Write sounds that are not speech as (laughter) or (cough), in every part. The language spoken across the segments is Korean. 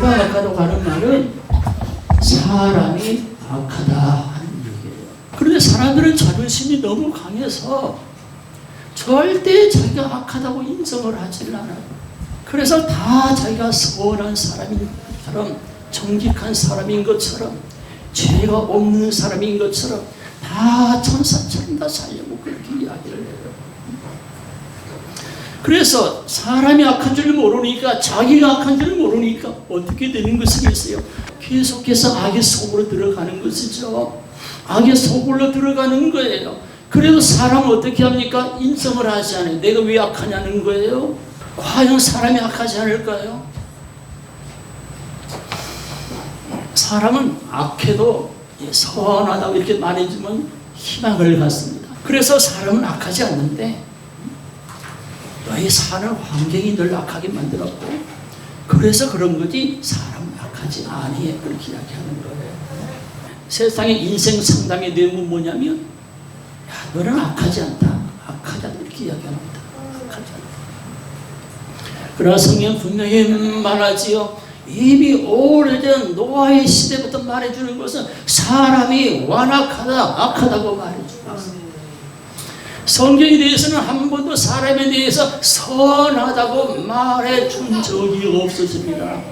때가 악하다고 하는 말은 사람이 악하다 하는 얘기예요. 그런데 사람들은 자존심이 너무 강해서 절대 자기가 악하다고 인정을 하질 않아요. 그래서 다 자기가 선한 사람인 것처럼 정직한 사람인 것처럼 죄가 없는 사람인 것처럼 다 천사처럼 다 살려고 그렇게 이야기를 해요. 그래서 사람이 악한 줄 모르니까 자기가 악한 줄 모르니까 어떻게 되는 것이겠어요? 계속해서 악의 속으로 들어가는 것이죠. 악의 속으로 들어가는 거예요. 그래도 사람 어떻게 합니까? 인정을 하지 않아요. 내가 왜 악하냐는 거예요. 과연 사람이 악하지 않을까요? 사람은 악해도 선하다고 이렇게 말해주면 희망을 갖습니다. 그래서 사람은 악하지 않는데 너희 사는 환경이 늘 악하게 만들었고 그래서 그런 거지 사람은 악하지 아니해 그렇게 이야기하는 거예요. 세상의 인생 상담의 내용은 뭐냐면 야 너는 악하지 않다. 악하지 않다 이렇게 이야기합니다. 악하지 않다. 그러나 성경 분명히 말하지요. 이미 오래전 노아의 시대부터 말해주는 것은 사람이 완악하다, 악하다고 말해주고 있어요. 성경에 대해서는 한 번도 사람에 대해서 선하다고 말해 준 적이 없었습니다.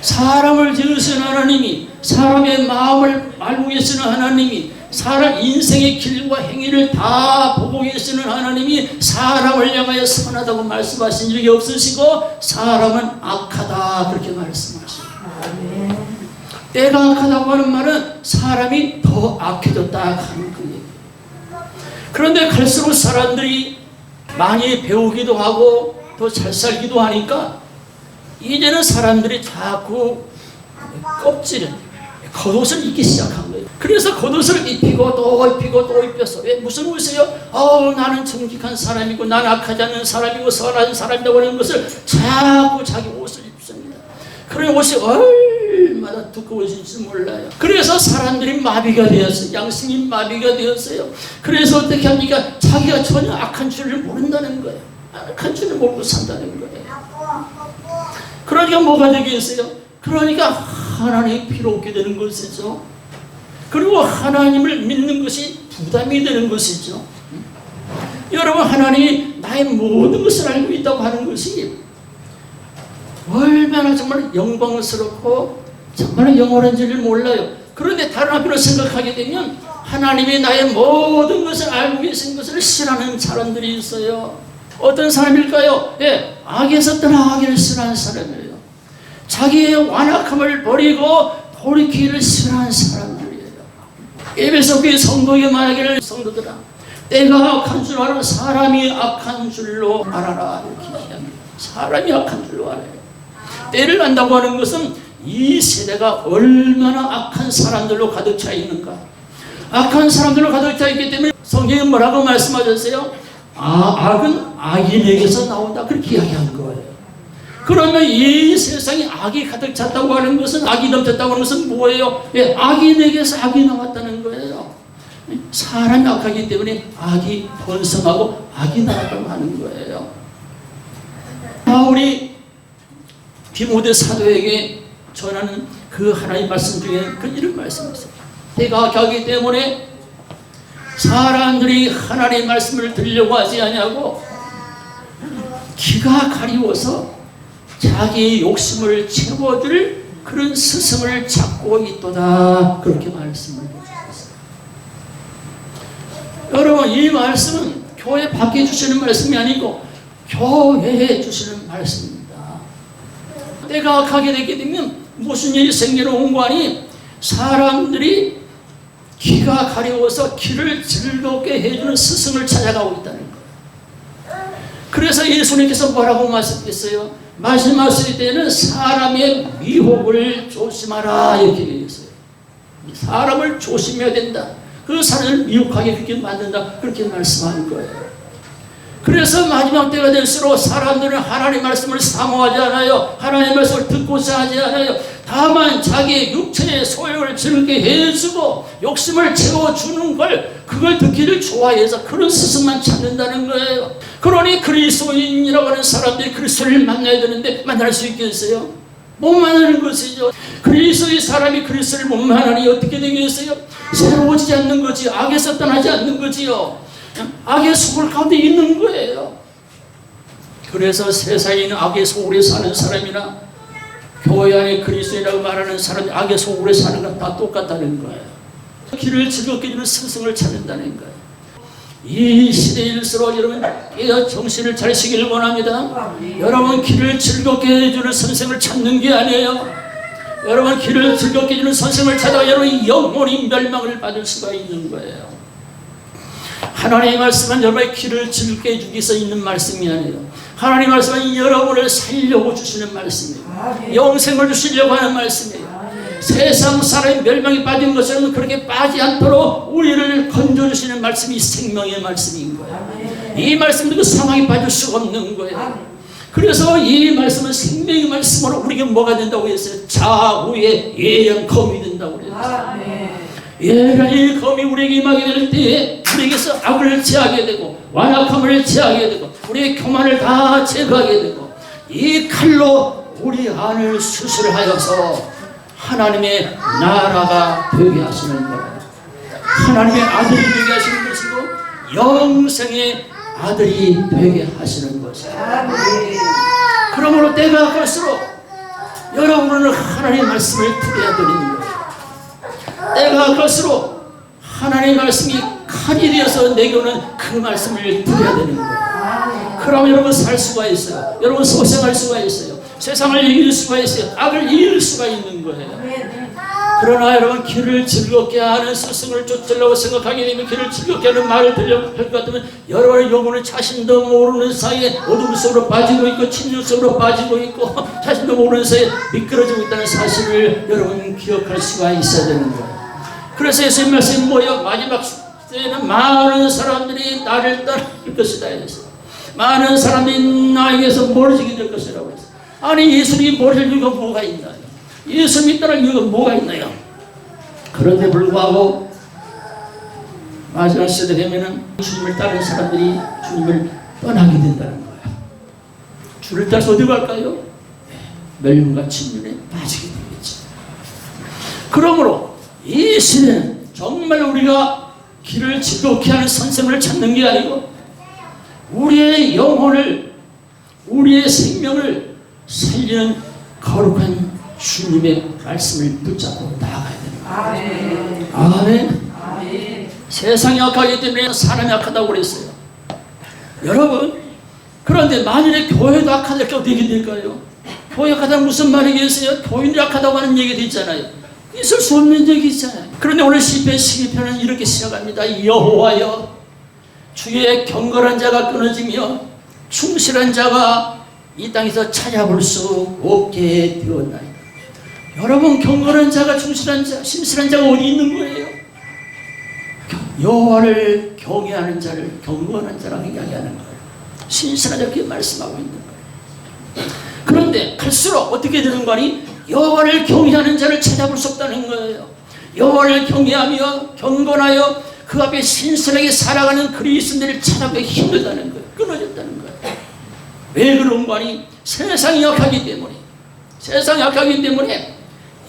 사람을 지으신 하나님이 사람의 마음을 알고 계시는 하나님이 사람 인생의 길과 행위를 다 보고 계시는 하나님이 사람을 향하여 선하다고 말씀하신 적이 없으시고 사람은 악하다 그렇게 말씀하시고 때가 악하다고 하는 말은 사람이 더 악해졌다 하는 그 얘기. 그런데 갈수록 사람들이 많이 배우기도 하고 더 잘 살기도 하니까 이제는 사람들이 자꾸 껍질을 겉옷을 입기 시작한 거예요. 그래서 겉옷을 입히고 또 입히고 또 입혀서 왜 무슨 옷이요? 어 나는 정직한 사람이고 나는 악하지 않는 사람이고 선한 사람이라고 하는 것을 자꾸 자기 옷을 입습니다. 그런 옷이 얼 마나 두꺼워진지 몰라요. 그래서 사람들이 마비가 되었어요. 양심이 마비가 되었어요. 그래서 어떻게 합니까? 자기가 전혀 악한 줄을 모른다는 거예요. 악한 줄을 모르고 산다는 거예요. 그러니까 뭐가 되겠어요? 그러니까 하나님이 필요 없게 되는 것이죠. 그리고 하나님을 믿는 것이 부담이 되는 것이죠. 여러분 하나님이 나의 모든 것을 알고 있다고 하는 것이 얼마나 정말 영광스럽고 정말 영원한지를 몰라요. 그런데 다른 앞으로 생각하게 되면 하나님이 나의 모든 것을 알고 계신 것을 싫어하는 사람들이 있어요. 어떤 사람일까요? 예, 악에서 떠나가기를 싫어하는 사람이에요. 자기의 완악함을 버리고 돌이키기를 싫어하는 사람들이에요. 예배소 교회 성도에게 말하기를 성도들아 때가 악한 줄 알아 사람이 악한 줄로 알아라 이렇게 얘기합니다. 사람이 악한 줄로 알아요. 때를 안다고 하는 것은 이 세대가 얼마나 악한 사람들로 가득 차 있는가. 악한 사람들로 가득 차 있기 때문에 성경은 뭐라고 말씀하셨어요? 아, 악은 악인에게서 나온다. 그렇게 이야기한 거예요. 그러면 이 세상에 악이 가득 찼다고 하는 것은 악이 넘쳤다고 하는 것은 뭐예요? 예, 악인에게서 악이 나왔다는 거예요. 사람이 악하기 때문에 악이 번성하고 악이 나왔다고 하는 거예요. 바울이 디모데 사도에게 전하는 그 하나님 말씀 중에 그 이런 말씀이었어요. 때가 악하기 때문에 사람들이 하나님의 말씀을 들으려고 하지 않냐고 기가 가리워서 자기의 욕심을 채워줄 그런 스승을 찾고 있도다 그렇게 말씀을 해주셨어요. 여러분 이 말씀은 교회 밖에 주시는 말씀이 아니고 교회에 주시는 말씀입니다. 때가 악하게 되게 되면 무슨 일이 생기는 공간이 사람들이 귀가 가려워서 귀를 즐겁게 해주는 스승을 찾아가고 있다는 거예요. 그래서 예수님께서 뭐라고 말씀했어요? 말씀하실 때는 사람의 미혹을 조심하라 이렇게 얘기했어요. 사람을 조심해야 된다. 그 사람을 미혹하게 그렇게 만든다. 그렇게 말씀하는 거예요. 그래서 마지막 때가 될수록 사람들은 하나님 말씀을 사모하지 않아요. 하나님 말씀을 듣고자 하지 않아요. 다만 자기의 육체의 소욕을 즐겁게 해주고 욕심을 채워주는 걸 그걸 듣기를 좋아해서 그런 스승만 찾는다는 거예요. 그러니 그리스도인이라고 하는 사람들이 그리스도를 만나야 되는데 만날 수 있겠어요? 못 만나는 것이죠. 그리스도의 사람이 그리스도를 못 만나니 어떻게 되겠어요? 새로워지지 않는 거지. 악에서 떠나지 않는 거지요. 악의 속을 가운데 있는 거예요. 그래서 세상에 있는 악의 속으로 사는 사람이나 교회 안에 그리스도라고 말하는 사람이 악의 속으로 사는 건다 똑같다는 거예요. 길을 즐겁게 주는 스승을 찾는다는 거예요. 이 시대일수록 여러분 깨어 정신을 차리시길 원합니다. 여러분 길을 즐겁게 해주는 선생을 찾는 게 아니에요. 여러분 길을 즐겁게 해주는 선생을 찾아 여러분 영원히 멸망을 받을 수가 있는 거예요. 하나님의 말씀은 여러분의 길을 즐겁게 해주기 위해서 있는 말씀이 아니에요. 하나님의 말씀은 여러분을 살려고 주시는 말씀이에요. 영생을 주시려고 하는 말씀이에요. 세상 사람이 멸망에 빠진 것처럼 그렇게 빠지 않도록 우리를 건져주시는 말씀이 생명의 말씀인 거예요. 이 말씀도 그 상황에 빠질 수가 없는 거예요. 그래서 이 말씀은 생명의 말씀으로 우리에게 뭐가 된다고 했어요? 좌우의 예언 검이 된다고 그랬어요. 예언의 검이 우리에게 임하게 될 때에 우리에게서 악을 제하게 되고 완악함을 제하게 되고 우리의 교만을 다 제거하게 되고 이 칼로 우리 안을 수술하여서 하나님의 나라가 되게 하시는 거예요. 하나님의 아들이 되게 하시는 것이고 영생의 아들이 되게 하시는 것이에요. 그러므로 때가 갈수록 여러분은 하나님의 말씀을 드려야 되는 거예요. 때가 갈수록 하나님의 말씀이 칼이 되어서 내게 오는 그 말씀을 드려야 되는 거예요. 그럼 여러분 살 수가 있어요. 여러분 소생할 수가 있어요. 세상을 이길 수가 있어요. 악을 이길 수가 있는 거예요. 그러나 여러분 길을 즐겁게 하는 스승을 쫓으려고 생각하게 되면 길을 즐겁게 하는 말을 들려고 할 것 같으면 여러분의 영혼은 자신도 모르는 사이에 어둠 속으로 빠지고 있고 침륜 속으로 빠지고 있고 (laughs) 자신도 모르는 사이에 미끄러지고 있다는 사실을 여러분 기억할 수가 있어야 되는 거예요. 그래서 예수님 말씀이 뭐예요? 마지막 때에는 많은 사람들이 나를 따를 것이다 해서 많은 사람이 나에게서 멀어지게 될 것이라고 했어요. 아니 예수님이 멀어질 이유가 뭐가 있나요? 예수님이 따를 이유가 뭐가 있나요? 그런데 불구하고 마지막 시대 되면은 주님을 따르는 사람들이 주님을 떠나게 된다는 거예요. 주를 따라서 어디 갈까요? 네, 멸망과 침륜에 빠지게 되겠죠. 그러므로 이 시대는 정말 우리가 길을 즐겁게 하는 선생을 찾는 게 아니고 우리의 영혼을 우리의 생명을 살리는 거룩한 주님의 말씀을 붙잡고 나아가야 됩니다. 아멘. 세상이 악하기 때문에 사람이 악하다고 그랬어요. 여러분, 그런데 만일에 교회도 악하다 게 어떻게 될까요? 교회 악하다는 무슨 말이겠어요? 교인이 악하다고 하는 얘기도 있잖아요. 있을 수 없는 얘기 있잖아요. 그런데 오늘 시편 12편은 이렇게 시작합니다. 여호와여, 주의 경건한 자가 끊어지며 충실한 자가 이 땅에서 찾아볼 수 없게 되었나이다. 여러분 경건한 자가 충실한 자, 심실한 자가 어디 있는 거예요? 여호와를 경외하는 자를 경건한 자라고 이야기하는 거예요. 그렇게 말씀하고 있는 거예요. 그런데 갈수록 어떻게 되는 거니? 여호와를 경외하는 자를 찾아볼 수 없다는 거예요. 여호와를 경외하며 경건하여 그 앞에 신실하게 살아가는 그리스도를 찾아보기 힘들다는 거예요. 끊어졌다는 거예요. 왜 그런 거니? 세상이 약하기 때문에. 세상이 약하기 때문에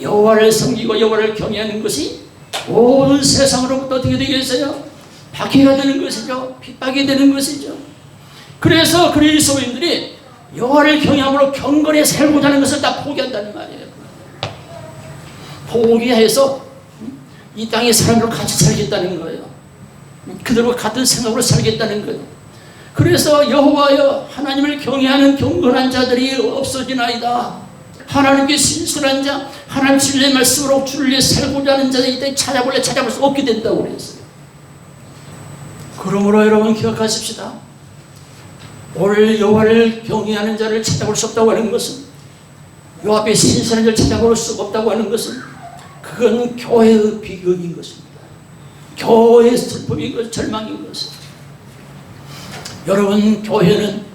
여호와를 섬기고 여호와를 경외하는 것이 온 세상으로부터 어떻게 되겠어요? 박해가 되는 것이죠. 핍박이 되는 것이죠. 그래서 그리스도인들이 여호와를 경외함으로 경건에 살고자 하는 것을 다 포기한다는 말이에요. 포기해서 이 땅의 사람들과 같이 살겠다는 거예요. 그들과 같은 생각으로 살겠다는 거예요. 그래서 여호와여 하나님을 경외하는 경건한 자들이 없어지나이다. 하나님께 신실한 자, 하나님 신뢰 말씀으로 위해 살고자 하는 자들이 이때 찾아볼래 찾아볼 수 없게 된다고 그랬어요. 그러므로 여러분 기억하십시다. 오늘 여호와를 경외하는 자를 찾아볼 수 없다고 하는 것은 요 앞에 신실한 자를 찾아볼 수 없다고 하는 것은 그건 교회의 비극인 것입니다. 교회의 슬픔인 것, 절망인 것입니다. 여러분 교회는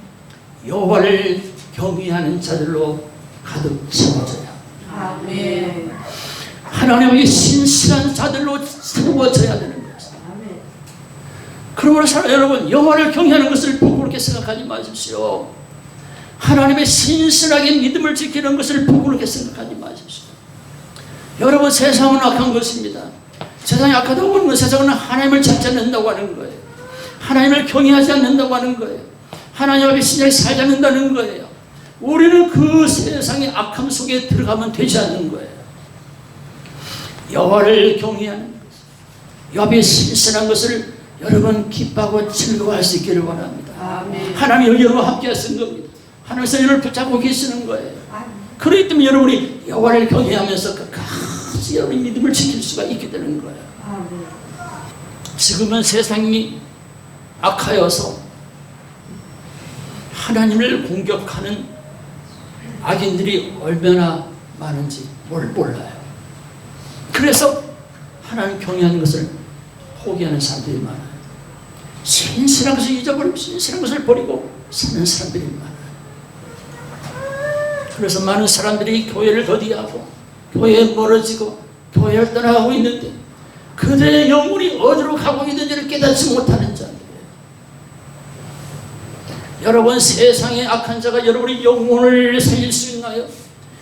여호와를 경외하는 자들로 가득 채워져야 아멘. 하나님의 신실한 자들로 세워져야 되는 것입니다. 아멘. 그러므로 사랑 여러분 여호와를 경외하는 것을 부끄럽게 생각하지 마십시오. 하나님의 신실하게 믿음을 지키는 것을 부끄럽게 생각하지 마십시오. 여러분 세상은 악한 것입니다. 세상이 악하다고 하는 건 세상은 하나님을 찾지 않는다고 하는 거예요. 하나님을 경외하지 않는다고 하는 거예요. 하나님 앞에 신실하게 살지 않는다는 거예요. 우리는 그 세상의 악함 속에 들어가면 되지 않는 거예요. 여호와를 경외하는 것, 여호와의 신실한 것을 여러분 기뻐하고 즐거워할 수 있기를 원합니다. 아멘. 하나님이 여러분 함께 하신 겁니다. 하나님께서 여러분을 붙잡고 계시는 거예요. 그렇기 때문에 여러분이 여호와를 경외하면서 끝까지 여러분의 믿음을 지킬 수가 있게 되는 거예요. 아멘. 지금은 세상이 악하여서 하나님을 공격하는 악인들이 얼마나 많은지 뭘 몰라요. 그래서 하나님 경외하는 것을 포기하는 사람들이 많아요. 신실한 것을 잊어버리고 신실한 것을 버리고 사는 사람들이 많아요. 그래서 많은 사람들이 교회를 더디하고 교회에 멀어지고 교회를 떠나가고 있는데 그들의 영혼이 어디로 가고 있는지를 깨닫지 못하는 자들이에요. 여러분 세상의 악한 자가 여러분의 영혼을 살릴 수 있나요?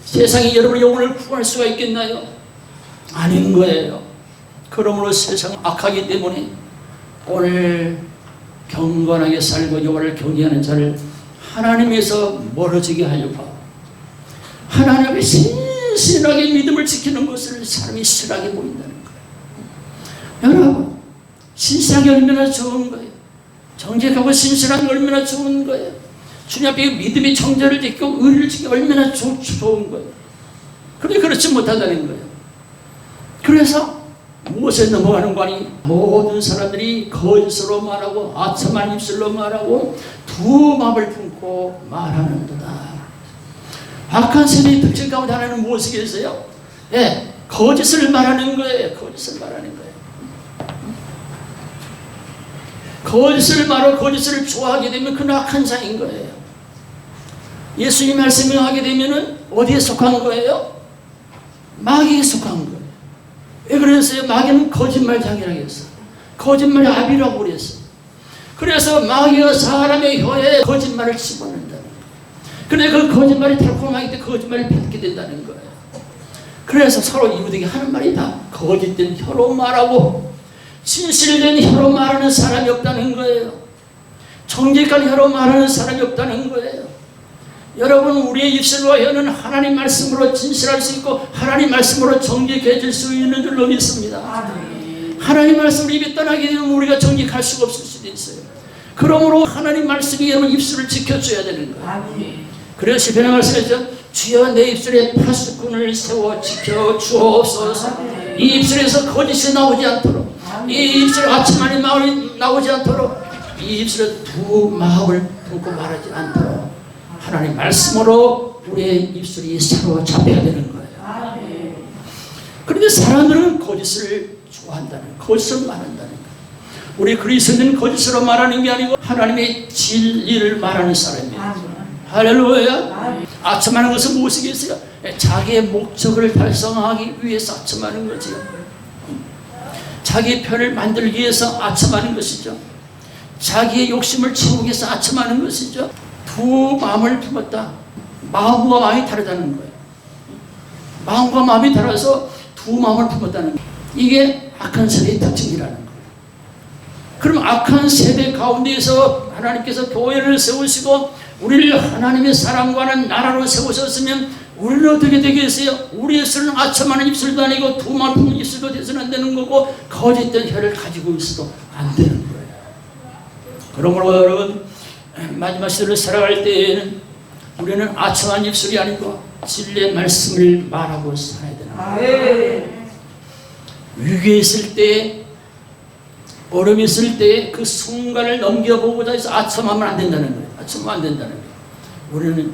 세상이 여러분의 영혼을 구할 수가 있겠나요? 아닌 거예요. 그러므로 세상은 악하기 때문에 오늘 경건하게 살고 여호와를 경외하는 자를 하나님에서 멀어지게 하려고 하나님의 신실하게 믿음을 지키는 것을 사람이 실하게 보인다는 거예요. 여러분, 신실하게 얼마나 좋은 거예요. 정직하고 신실한 게 얼마나 좋은 거예요. 주님 앞에 믿음의 정절을 지키고 의리를 지키고 얼마나 좋, 좋은 거예요. 그런데 그렇지 못하다는 거예요. 그래서 무엇에 넘어가는 거니 모든 사람들이 거짓으로 말하고 아첨한 입술로 말하고 두 마음을 품고 말하는도다. 악한 세대의 특징 가운데 하나는 무엇이겠어요? 예, 거짓을 말하는 거예요. 거짓을 말하는 거예요. 거짓을 말하고 거짓을 좋아하게 되면 그는 악한 자인 거예요. 예수님 말씀을 하게 되면은 어디에 속한 거예요? 마귀에 속한 거예요. 왜 그랬어요? 마귀는 거짓말장이라고 했어. 거짓말 아비라고 그랬어. 그래서 마귀가 사람의 혀에 거짓말을 집어넣는 근데 그 거짓말이 달콤하기 때문에 거짓말을 뱉게 된다는 거예요. 그래서 서로 이웃에게 하는 말이 다 거짓된 혀로 말하고 진실된 혀로 말하는 사람이 없다는 거예요. 정직한 혀로 말하는 사람이 없다는 거예요. 여러분 우리의 입술과 혀는 하나님 말씀으로 진실할 수 있고 하나님 말씀으로 정직해질 수 있는 줄로 믿습니다. 아멘. 하나님 말씀을 입에 떠나게 되면 우리가 정직할 수가 없을 수도 있어요. 그러므로 하나님 말씀이 여러분 입술을 지켜줘야 되는 거예요. 아멘. 그래서 시편의 말씀에서 주여 내 입술에 파수꾼을 세워 지켜 주옵소서 이 입술에서 거짓이 나오지 않도록 이 입술 아침만이 마음이 나오지 않도록 이 입술에 두 마음을 품고 말하지 않도록 하나님 말씀으로 우리의 입술이 사로잡혀야 되는 거예요. 그런데 사람들은 거짓을 좋아한다는 거짓을 말한다는 거예요. 우리 그리스도는 거짓으로 말하는 게 아니고 하나님의 진리를 말하는 사람이에요. 할렐루야. 아첨하는 것은 무엇이겠어요? 자기의 목적을 달성하기 위해서 아첨하는 거지요. 자기 편을 만들기 위해서 아첨하는 것이죠. 자기의 욕심을 채우기 위해서 아첨하는 것이죠. 두 마음을 품었다. 마음과 마음이 다르다는 거예요. 마음과 마음이 달라서 두 마음을 품었다는 거예요. 이게 악한 세대의 특징이라는 거예요. 그럼 악한 세대 가운데에서 하나님께서 교회를 세우시고 우리를 하나님의 사랑과는 나라로 세우셨으면 우리는 어떻게 되겠어요? 우리의 입술은 아첨하는 입술도 아니고 두말 품은 입술도 돼서는 안 되는 거고 거짓된 혀를 가지고 있어도 안 되는 거예요. 그러므로 여러분 마지막 시대를 살아갈 때에는 우리는 아첨한 입술이 아니고 진리의 말씀을 말하고 살아야 되는 거예요. 아멘. 위기에 있을 때, 어려움이 있을 때 그 순간을 넘겨보고자 해서 아첨하면 안 된다는 거예요. 아첨하면 안 된다는 거예요. 우리는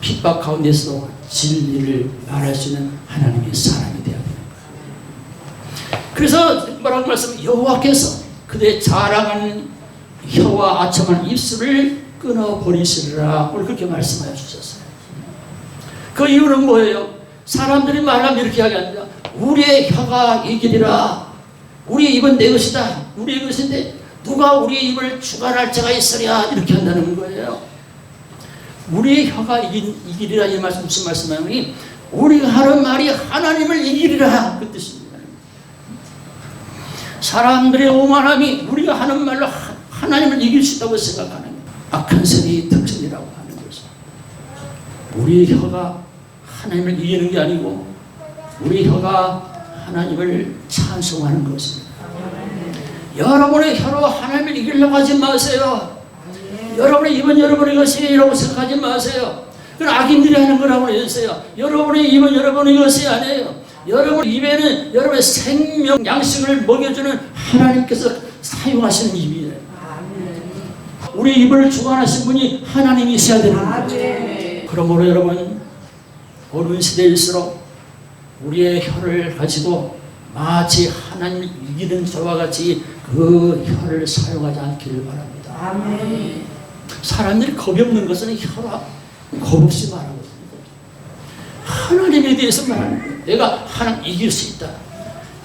핍박 가운데서도 진리를 말할 수 있는 하나님의 사람이 되어야 되는 거예요. 그래서 뭐라고 말씀 여호와께서 그들의 자랑하는 혀와 아첨하는 입술을 끊어버리시리라 오늘 그렇게 말씀하여 주셨어요. 그 이유는 뭐예요? 사람들이 말하면 이렇게 하겠다. 우리의 혀가 이기리라. 우리의 입은 내 것이다. 우리의 것인데 누가 우리의 입을 주관할 자가 있으랴 이렇게 한다는 거예요. 우리의 혀가 이기리라 이 말씀 무슨 말씀이냐면 우리가 하는 말이 하나님을 이기리라 그 뜻입니다. 사람들의 오만함이 우리가 하는 말로 하- 하나님을 이길 수 있다고 생각하는 악한 세대의 특징이라고 하는 것입니다. 우리의 혀가 하나님을 이기는 게 아니고 우리 혀가 하나님을 찬송하는 것입니다. 여러분의 혀로 하나님을 이기려고 하지 마세요. 여러분의 입은 여러분의 것이라고 생각하지 마세요. 그건 악인들이 하는 거라고 했어요. 여러분의 입은 여러분의 것이 아니에요. 여러분 입에는 여러분의 생명 양식을 먹여주는 하나님께서 사용하시는 입이에요. 우리 입을 주관하신 분이 하나님이셔야 되는 거죠. 그러므로 여러분 어른 시대일수록 우리의 혀를 가지고 마치 하나님을 이기는 저와 같이 그 혀를 사용하지 않기를 바랍니다. 사람들이 겁이 없는 것은 혀라 겁 없이 말하고. 하나님에 대해서 말하는. 내가 하나님 이길 수 있다.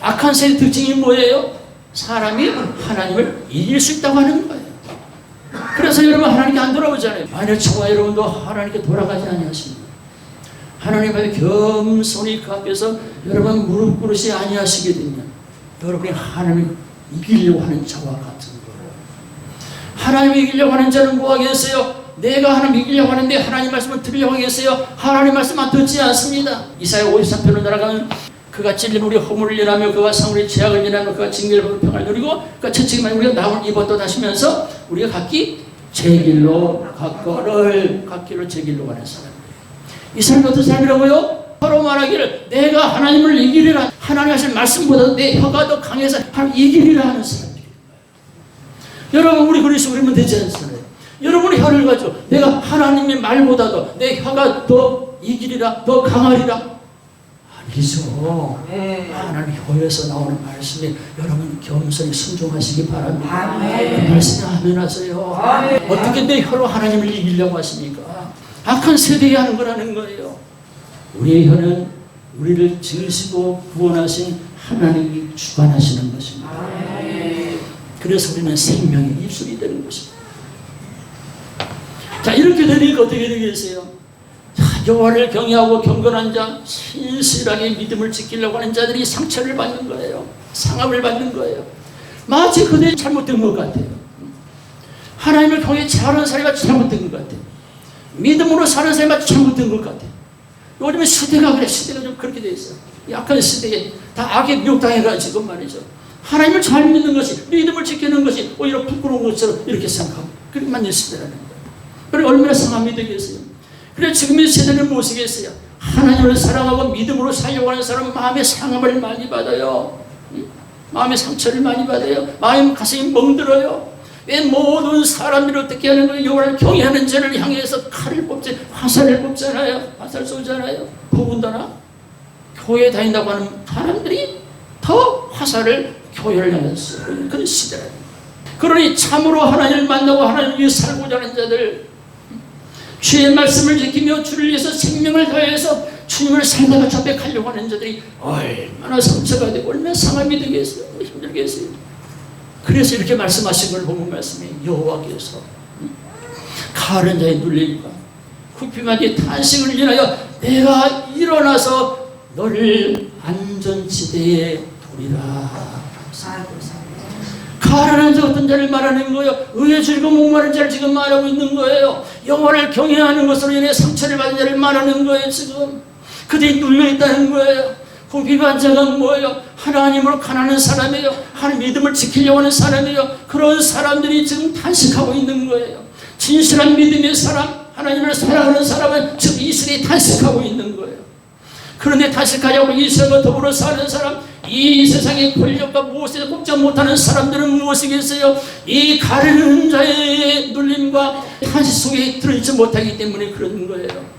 악한 세의 특징이 뭐예요? 사람이 하나님을 이길 수 있다고 하는 거예요. 그래서 여러분 하나님께 안 돌아오잖아요. 만약 저와 여러분도 하나님께 돌아가지 아니하십니다. 하나님 앞에 겸손히 그 앞에서 여러분 무릎 꿇으시 아니하시게 되면 여러분이 하나님을 이기려고 하는 자와 같은 거예요. 하나님을 이기려고 하는 자는 뭐 하겠어요? 내가 하나님 이기려고 하는데 하나님 말씀을 들으려고 하겠어요? 하나님 말씀 안 듣지 않습니다. 이사야 53편으로 날아가면 그가 찔림 우리 허물을 일하며 그가 상우리 죄악을 일하며 그가 징계를 평안을 누리고 그가 채찍만 우리가 나을 입었다 하시면서 우리가 각기 제 길로 각거를 각기로 제 길로 가는 사람. 이 사람이 어떤 사람이라고요? 서로 말하기를 내가 하나님을 이기리라. 하나님 하실 말씀보다 내 혀가 더 강해서 하나님 이기리라 하는 사람들 여러분 우리 그리스도 그러면 되지 않습니까? 여러분의 혀를 가지고 내가 하나님의 말보다도 내 혀가 더 이기리라 더 강하리라. 아니죠. 하나님 혀에서 나오는 말씀에 여러분 겸손히 순종하시기 바랍니다. 그 말씀에 아멘 하세요. 어떻게 내 혀로 하나님을 이기려고 하십니까? 악한 세대에 하는 거라는 거예요. 우리의 혀는 우리를 지으시고 구원하신 하나님이 주관하시는 것입니다. 그래서 우리는 생명의 입술이 되는 것입니다. 자 이렇게 되니까 어떻게 되겠어요? 자, 여호와를 경외하고 경건한 자, 신실하게 믿음을 지키려고 하는 자들이 상처를 받는 거예요. 상함을 받는 거예요. 마치 그들이 잘못된 것 같아요. 하나님을 경외 잘하는 사람이 잘못된 것 같아요. 믿음으로 사는 사람이 잘못된 것 같아요. 요즘에 시대가 그래, 시대가 좀 그렇게 돼 있어요. 약간 시대에 다 악에 미혹당해가지고 말이죠. 하나님을 잘 믿는 것이, 믿음을 지키는 것이 오히려 부끄러운 것처럼 이렇게 생각하고, 그렇게 만든 시대라는 거예요. 그래, 얼마나 상함이 되겠어요. 그래, 지금의 세대는 무엇이겠어요? 하나님을 사랑하고 믿음으로 살려고 하는 사람은 마음의 상함을 많이 받아요. 응? 마음의 상처를 많이 받아요. 마음 가슴이 멍들어요. 왜 모든 사람들이 어떻게 하는? 여호와를 경외하는 자를 향해서 칼을 뽑지, 화살을 뽑잖아요. 화살 쏘잖아요. 더군다나 교회 다닌다고 하는 사람들이 더 화살을 교회를 향해서 쏘는 그런 시대라. 그러니 참으로 하나님을 만나고 하나님을 위해 살고자 하는 자들 주의 말씀을 지키며 주를 위해서 생명을 다해서 주님을 살다가 자백하려고 하는 자들이 얼마나 상처가 되고 얼마나 상함이 되겠어요. 힘들겠어요. 그래서 이렇게 말씀하신 걸 보면 말씀이 여호와께서 가른 자의 눌림과 굽힘하게 탄식을 인하여 내가 일어나서 너를 안전지대에 두리라. 가라는 자 어떤 자를 말하는 거예요? 의에 즐거 목마른 자를 지금 말하고 있는 거예요. 영혼을 경외하는 것으로 인해 상처를 받은 자를 말하는 거예요. 지금 그들이 눌려 있다는 거예요. 굽힘한 자가 뭐예요? 하나님으로 가난한 사람이에요. 하나님 믿음을 지키려고 하는 사람이에요. 그런 사람들이 지금 탄식하고 있는 거예요. 진실한 믿음의 사람, 하나님을 사랑하는 사람은 지금 이 시대에 탄식하고 있는 거예요. 그런데 탄식하려고 이스라엘과 더불어 사는 사람, 이 세상의 권력과 무엇에 꼽지 못하는 사람들은 무엇이겠어요? 이 가르는 자의 눌림과 탄식 속에 들어있지 못하기 때문에 그런 거예요.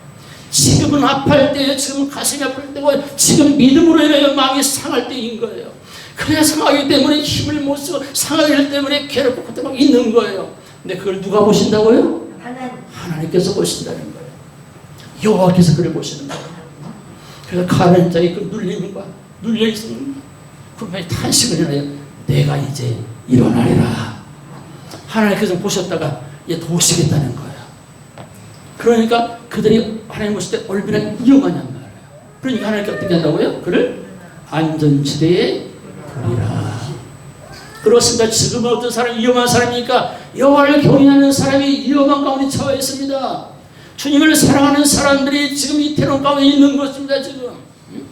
지금은 아파할 때예요. 지금 가슴이 아플 때고 지금 믿음으로 인하여 마음이 상할 때인 거예요. 그래야 상하기 때문에 힘을 못 쓰고 상하기 때문에 괴롭고 고통하고 있는 거예요. 근데 그걸 누가 보신다고요? 하나님께서 보신다는 거예요. 여호와께서 그를 보시는 거예요. 그래서 가는 자의 그 눌림과 눌려 있는 그분의 탄식을 인하여 내가 이제 일어나리라. 하나님께서 보셨다가 이제 도우시겠다는 거예요. 그러니까 그들이 하나님 보실 때 얼마나 위험하냔 말이에요. 그러니까 하나님께 어떻게 한다고요? 그를 안전지대에 두리라. 그렇습니다. 지금 어떤 사람이 위험한 사람이니까 여호와를 경외하는 사람이 위험한 가운데 처해 있습니다. 주님을 사랑하는 사람들이 지금 이태원 가운데 있는 것입니다. 지금 응?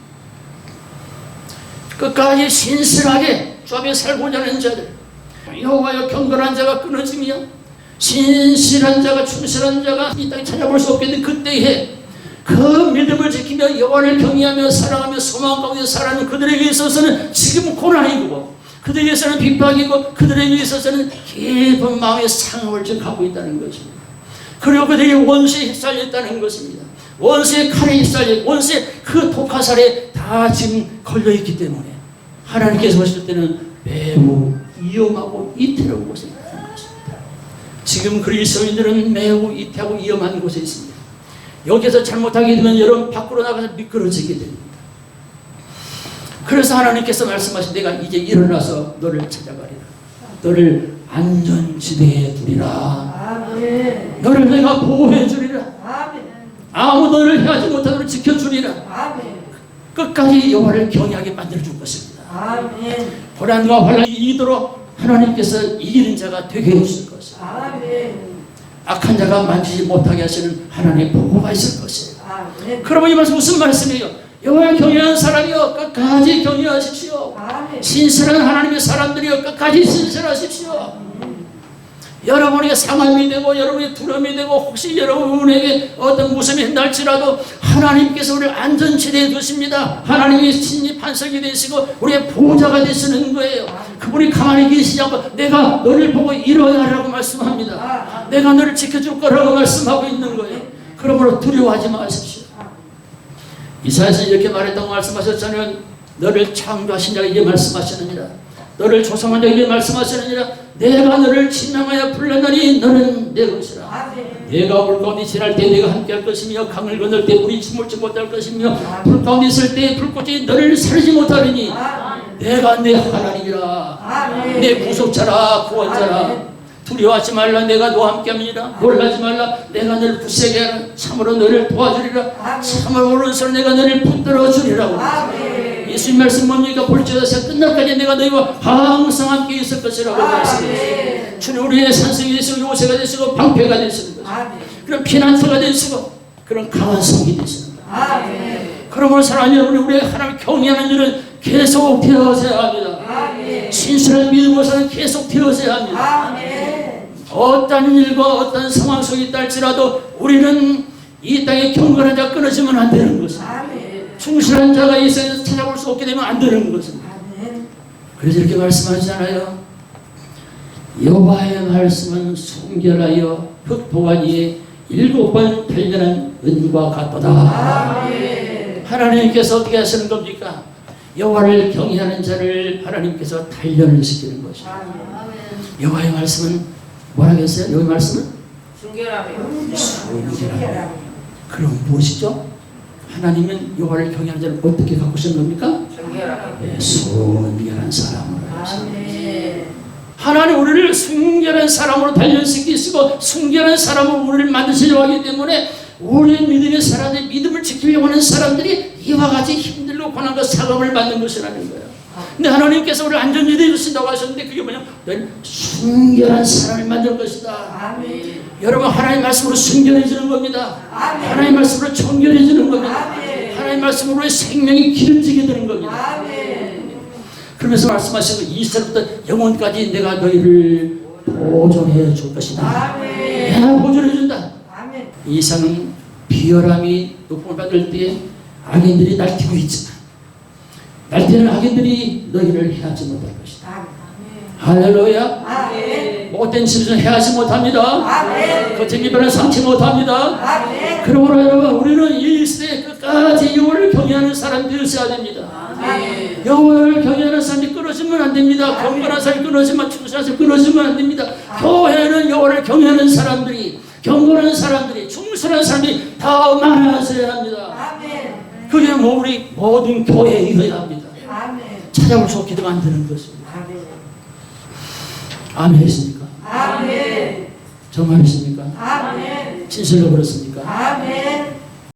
끝까지 신실하게 주 앞에 살고자 하는 자들 여호와여 경건한 자가 끊어지며 신실한 자가 충실한 자가 이 땅에 찾아볼 수 없겠는데 그때에 그 믿음을 지키며 여호와를 경외하며 사랑하며 소망 가운데 살아가는 그들에게 있어서는 지금 고난이고 그들에게 있어서는 핍박이고 그들에게 있어서는 깊은 마음의 상함을 지금 갖고 있다는 것입니다. 그리고 그들이 원수에 휩쓸렸다는 것입니다. 원수의 칼에 휩쓸려 원수의 그 독화살에 다 지금 걸려있기 때문에 하나님께서 보실 때는 매우 위험하고 이태로운 것입니다. 지금 그리스도인들은 매우 이태하고 위험한 곳에 있습니다. 여기서 잘못하게 되면 여러분 밖으로 나가서 미끄러지게 됩니다. 그래서 하나님께서 말씀하신 내가 이제 일어나서 너를 찾아가리라. 너를 안전지대에 두리라. 너를 내가 보호해 주리라. 아무 너를 해하지 못하도록 지켜주리라. 끝까지 여호와를 경외하게 만들어 줄 것입니다. 아멘. 고난과 환란이 이기도록 하나님께서 이기는 자가 되게 해주실 것입니다. 아멘. 악한 자가 만지지 못하게 하시는 하나님의 보호가 있을 것이에요. 아멘. 그러면 이 말씀 무슨 말씀이에요? 여호와를 경외하는 사람이여 끝까지 경외하십시오. 아멘. 신실한 하나님의 사람들이여 끝까지 신실하십시오. 여러분에게 상함이 되고 여러분의 두려움이 되고 혹시 여러분에게 어떤 무심이 날지라도 하나님께서 우리를 안전지대에 두십니다. 하나님이 신이 반석이 되시고 우리의 보호자가 되시는 거예요. 그분이 가만히 계시지 않고 내가 너를 보고 일어나라고 말씀합니다. 내가 너를 지켜줄 거라고 말씀하고 있는 거예요. 그러므로 두려워하지 마십시오. 이사야서 이렇게 말했다고 말씀하셨잖아요. 너를 창조하신 자가 이게 말씀하시느니라. 너를 이게 말씀하시느니라. 내가 너를 진명하여 불렀나니 너는 내 것이라. 내가 물 가운데 지날 때 내가 함께 할 것이며 강을 건널 때 물이 침몰지 못할 것이며 불 가운데 있을 때 불꽃이 너를 살리지 못하리니. 내가 내 하나님이라. 내 구속자라 구원자라. 두려워하지 말라 내가 너와 함께합니다. 놀라지 말라 내가 너를 굳세게 하라. 참으로 너를 도와주리라. 참으로 오른손 내가 너를 붙들어 주리라고. 아멘. 예수님 말씀 뭡니까? 새 끝날까지 내가 너희와 항상 함께 있을 것이라고. 아멘. 주는 우리의 산성이 되시고 요새가 되시고 방패가 되시는. 아멘. 그런 피난처가 되시고 그런 강한 성이 되시는 거예요. 그러므로 사랑하는 여러분 우리 하나님 경외하는 일은 계속 되어서야 합니다. 신실한 믿음으로서는 계속 되어서야 합니다. 어떤 일과 어떤 상황 속에 있다 할지라도 우리는 이 땅에 경건한 자가 끊어지면 안 되는 것입니다. 아멘. 충실한 자가 이 세상에서 찾아볼 수 없게 되면 안 되는 것입니다. 아멘. 그래서 이렇게 말씀하시잖아요. 여호와의 말씀은 순결하여 위에 일곱 번 단련한 은과 같도다. 아멘. 하나님께서 어떻게 하시는 겁니까? 여호와를 경외하는 자를 하나님께서 단련을 시키는 것이죠. 아멘. 여호와의 말씀은 뭐라고 했어요? 여호와의 말씀은 순결하며. 순결하며. 그럼 무엇이죠? 하나님은 여호와를 경외하는 자를 어떻게 바꾸신 겁니까? 네, 순결한 사람으로 하셨습니다. 아멘. 하나님 우리를 순결한 사람으로 단련시키시고 순결한 사람으로 우리를 만드시려고 하기 때문에 우리 믿음의 사람들 믿음을 지키려고 하는 사람들이 이와 같이 힘들고 고난과 사감을 받는 것이라는 거예요. 근데 하나님께서 우리를 안전지대에 주신다고 하셨는데 그게 뭐냐? 너는 순결한 사람을 만들 것이다. 아멘. 여러분 하나님 말씀으로 순결해지는 겁니다. 아멘. 하나님 말씀으로 정결해지는 겁니다. 아멘. 하나님 말씀으로 생명이 기름지게 되는 겁니다. 아멘. 그러면서 말씀하시고 이스라엘부터 영원까지 내가 너희를 보존해 줄 것이다. 아멘. 내가 보존해 준다. 아멘. 이 세상은 비열함이 높음을 받을 때 악인들이 날뛰고 있지만 날뛰는 악인들이 너희를 해하지 못할 것이다. 할렐루야. 아멘. 못된 짓은 해하지 못합니다. 아멘. 거친 이별은 삼지 못합니다. 아멘. 그러므로 여러분 우리는 이 시대에 끝까지 여호와를 경외하는 사람 되어야 됩니다. 아멘. 여호와를 경외하는 사람이 끊어지면 안 됩니다. 경건한 사람이 끊어지면 충실한 사람이 끊어지면 안 됩니다. 교회는 여호와를 경외하는 사람들이 경건한 사람들이 충실한 사람들이 더 많아져야 합니다. 아멘. 그게 뭐 우리 모든 교회이어야 합니다. 아멘. 찾아볼 수 없게 만드는 것입니다. 아멘. 아멘이십니까? 아멘. 정말이십니까? 아멘. 진실로 그렇습니까? 아멘.